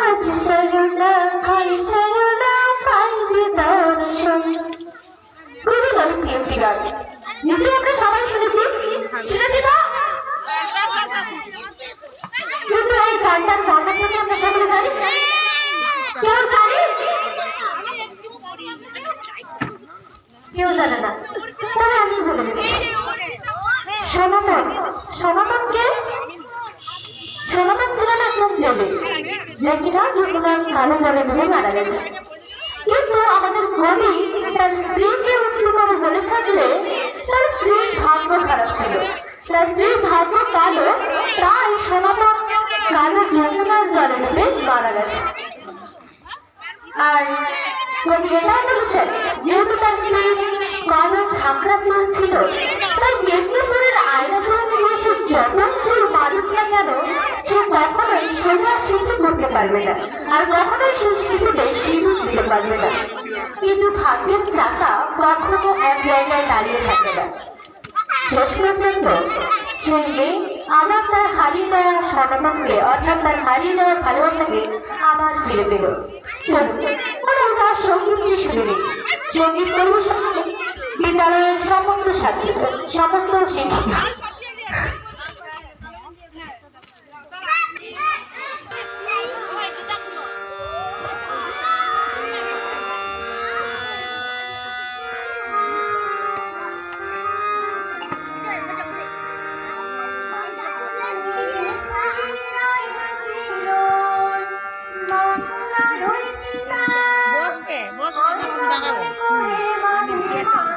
আজ সরলা কাল সরলা পাই যে দর্শন খুবই গান নিশ্চয়ই আমরা সবাই শুনেছি শুনেছি তো কিন্তু এই গানটার বর্ণনা কি আমরা কেউ জানি কেউ জানে না তাহলে আমি সনাতন সনাতনকে সনাতন ছিলেন একজন জেলে যে কিনা ডুবে মারা গেছে। কিন্তু আমাদের কবি তার স্ত্রীকে উঠতে করে বলে থাকলে তার স্ত্রীর ভাগ্য খারাপ স্ত্রীর ভাগ্য কালো, তাই সনাতন কালো যমুনার জলে ডুবে মারা গেছে। আর কবি বলেছেন, যেহেতু তার স্ত্রী কালো ঝাঁকড়া চুল ছিল তাই মেদিনীপুরের আয়না সে যত চুল মারুক না কেন সে কখনোই সোজা সিঁথি করতে পারবে না। আর কখনোই সেই সিঁথিতে সিঁদুর দিতে পারবে না। কিন্তু ভাগ্যের চাকা কখনো এক জায়গায় দাঁড়িয়ে না। অর্থাৎ তার হারিয়ে ভালোবাসাকে আবার ফিরে সমস্ত ছাত্রী সমস্ত শিক্ষিকা। বসবে বসবে দাঁড়াবে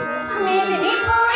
Amen. Amen. Amen.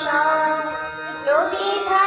সারানা কাল